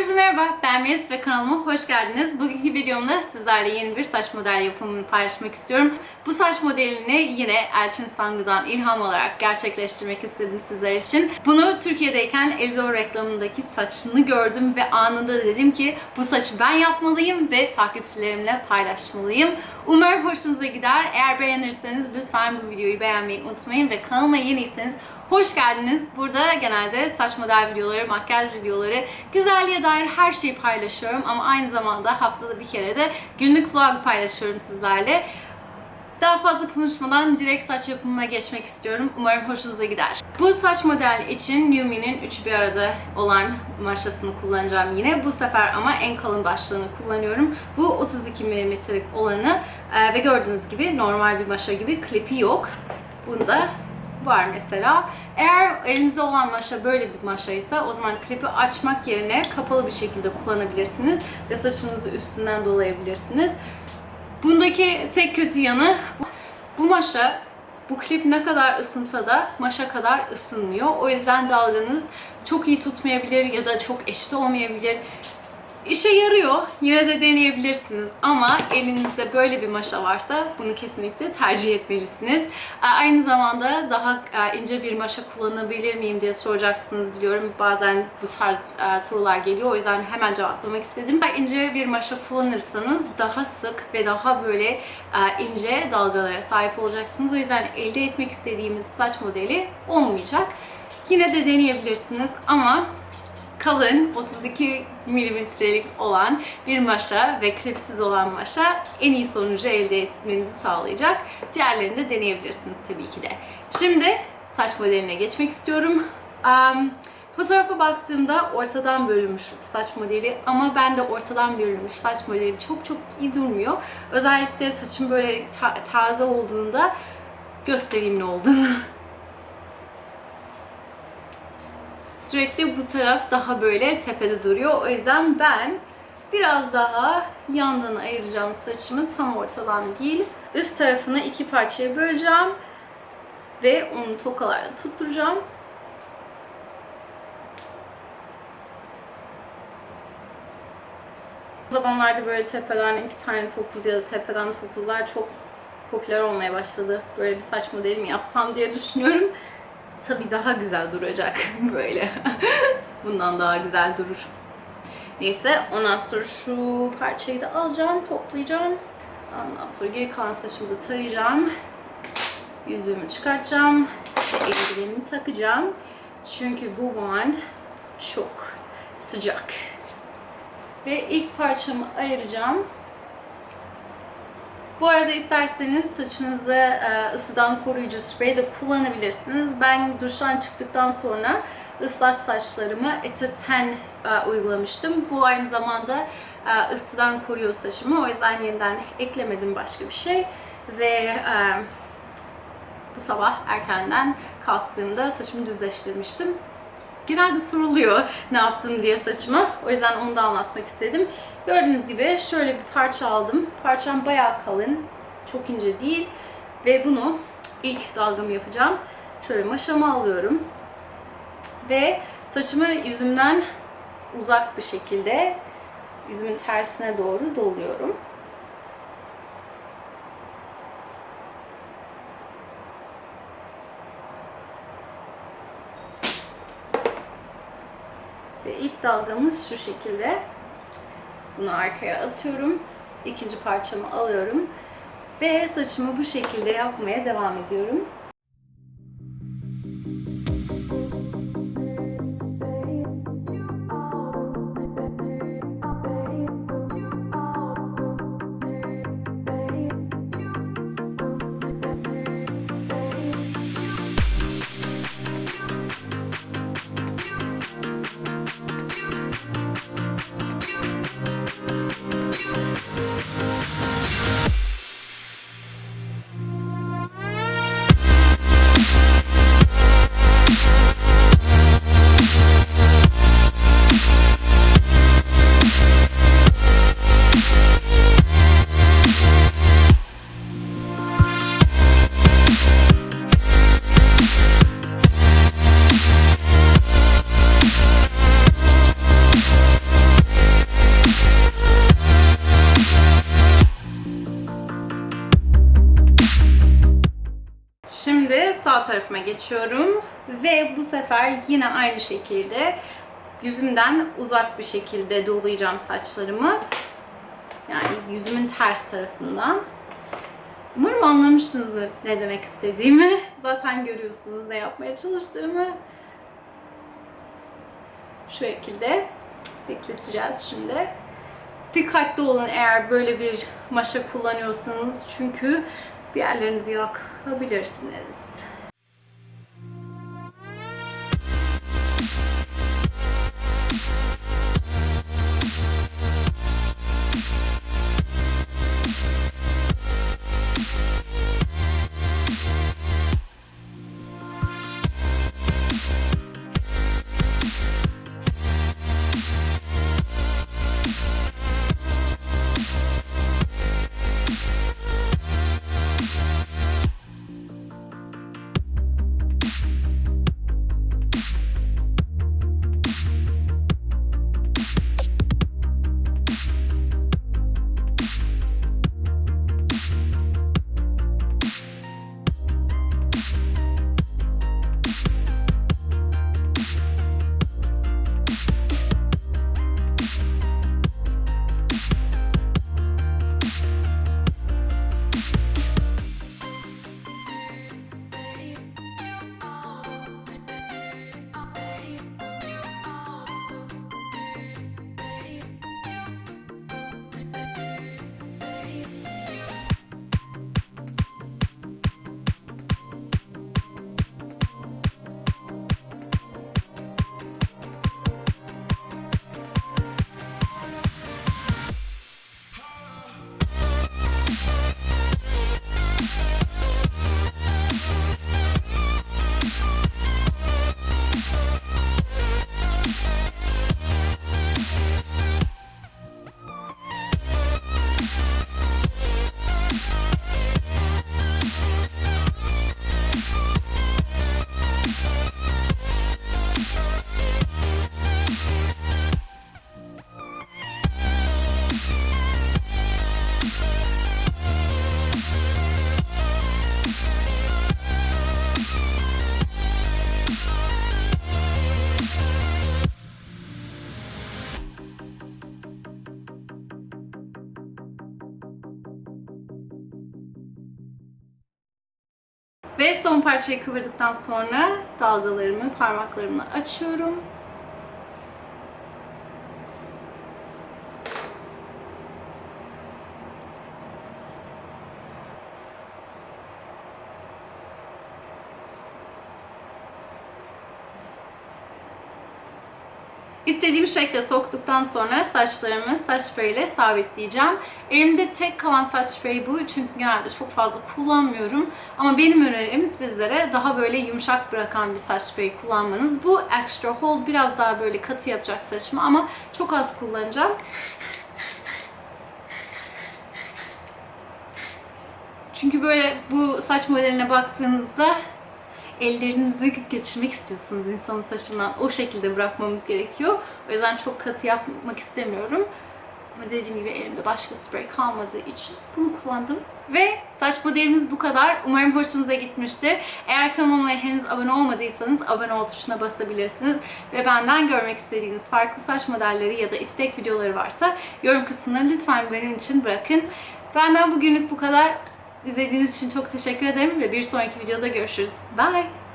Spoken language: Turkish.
Herkese merhaba, ben Melis ve kanalıma hoş geldiniz. Bugünkü videomda sizlerle yeni bir saç model yapımını paylaşmak istiyorum. Bu saç modelini yine Elçin Sangu'dan ilham alarak gerçekleştirmek istedim sizler için. Bunu Türkiye'deyken Elzor reklamındaki saçını gördüm ve anında dedim ki bu saçı ben yapmalıyım ve takipçilerimle paylaşmalıyım. Umarım hoşunuza gider. Eğer beğenirseniz lütfen bu videoyu beğenmeyi unutmayın ve kanalıma yeniyseniz Hoş geldiniz. Burada genelde saç model videoları, makyaj videoları, güzelliğe dair her şeyi paylaşıyorum ama aynı zamanda haftada bir kere de günlük vlog paylaşıyorum sizlerle. Daha fazla konuşmadan direkt saç yapımına geçmek istiyorum. Umarım hoşunuza gider. Bu saç model için Numi'nin üçü bir arada olan maşasını kullanacağım yine. Bu sefer ama en kalın başlığını kullanıyorum. Bu 32 mm'lik olanı Ee, ve gördüğünüz gibi normal bir maşa gibi klipi yok. Bunda var mesela. Eğer elinizde olan maşa böyle bir maşaysa o zaman klipi açmak yerine kapalı bir şekilde kullanabilirsiniz ve saçınızı üstünden dolayabilirsiniz. Bundaki tek kötü yanı bu maşa bu klip ne kadar ısınsa da maşa kadar ısınmıyor. O yüzden dalganız çok iyi tutmayabilir ya da çok eşit olmayabilir. İşe yarıyor. Yine de deneyebilirsiniz. Ama elinizde böyle bir maşa varsa bunu kesinlikle tercih etmelisiniz. Ee, Aynı zamanda daha e, ince bir maşa kullanabilir miyim diye soracaksınız biliyorum. Bazen bu tarz e, sorular geliyor. O yüzden hemen cevaplamak istedim. İnce bir maşa kullanırsanız daha sık ve daha böyle e, ince dalgalara sahip olacaksınız. O yüzden elde etmek istediğimiz saç modeli olmayacak. Yine de deneyebilirsiniz ama kalın 32 milimetrelik olan bir maşa ve klipsiz olan maşa en iyi sonucu elde etmenizi sağlayacak. Diğerlerini de deneyebilirsiniz tabii ki de. Şimdi saç modeline geçmek istiyorum. Um, fotoğrafa baktığımda ortadan bölünmüş saç modeli ama ben de ortadan bölünmüş saç modeli çok çok iyi durmuyor. Özellikle saçım böyle ta- taze olduğunda göstereyim ne olduğunu. sürekli bu taraf daha böyle tepede duruyor. O yüzden ben biraz daha yandan ayıracağım saçımı tam ortadan değil. Üst tarafını iki parçaya böleceğim ve onu tokalarla tutturacağım. O zamanlarda böyle tepeden iki tane topuz ya da tepeden topuzlar çok popüler olmaya başladı. Böyle bir saç modeli mi yapsam diye düşünüyorum tabii daha güzel duracak böyle. Bundan daha güzel durur. Neyse ondan sonra şu parçayı da alacağım, toplayacağım. Ondan sonra geri kalan saçımı da tarayacağım. Yüzüğümü çıkartacağım. Ve eldivenimi takacağım. Çünkü bu wand çok sıcak. Ve ilk parçamı ayıracağım. Bu arada isterseniz saçınızı e, ısıdan koruyucu sprey de kullanabilirsiniz. Ben duştan çıktıktan sonra ıslak saçlarıma Etaten e, uygulamıştım. Bu aynı zamanda e, ısıdan koruyor saçımı. O yüzden yeniden eklemedim başka bir şey. Ve bu sabah erkenden kalktığımda saçımı düzleştirmiştim. Genelde soruluyor ne yaptım diye saçıma. O yüzden onu da anlatmak istedim. Gördüğünüz gibi şöyle bir parça aldım. Parçam bayağı kalın. Çok ince değil. Ve bunu ilk dalgamı yapacağım. Şöyle maşamı alıyorum. Ve saçımı yüzümden uzak bir şekilde yüzümün tersine doğru doluyorum. Ve ilk dalgamız şu şekilde. Bunu arkaya atıyorum. İkinci parçamı alıyorum. Ve saçımı bu şekilde yapmaya devam ediyorum. Sağ tarafıma geçiyorum ve bu sefer yine aynı şekilde yüzümden uzak bir şekilde dolayacağım saçlarımı. Yani yüzümün ters tarafından. Umarım anlamışsınızdır ne demek istediğimi. Zaten görüyorsunuz ne yapmaya çalıştığımı. Şu şekilde bekleteceğiz şimdi. Dikkatli olun eğer böyle bir maşa kullanıyorsanız çünkü bir yerlerinizi yakabilirsiniz. Ve son parçayı kıvırdıktan sonra dalgalarımı parmaklarımla açıyorum. İstediğim şekle soktuktan sonra saçlarımı saç spreyiyle sabitleyeceğim. Elimde tek kalan saç spreyi bu çünkü genelde çok fazla kullanmıyorum. Ama benim önerim sizlere daha böyle yumuşak bırakan bir saç spreyi kullanmanız. Bu Extra Hold biraz daha böyle katı yapacak saçımı ama çok az kullanacağım. Çünkü böyle bu saç modeline baktığınızda ellerinizi geçirmek istiyorsunuz insanın saçından. O şekilde bırakmamız gerekiyor. O yüzden çok katı yapmak istemiyorum. Ama dediğim gibi elimde başka sprey kalmadığı için bunu kullandım. Ve saç modelimiz bu kadar. Umarım hoşunuza gitmiştir. Eğer kanalıma henüz abone olmadıysanız abone ol tuşuna basabilirsiniz. Ve benden görmek istediğiniz farklı saç modelleri ya da istek videoları varsa yorum kısmına lütfen benim için bırakın. Benden bugünlük bu kadar. İzlediğiniz için çok teşekkür ederim ve bir sonraki videoda görüşürüz. Bye!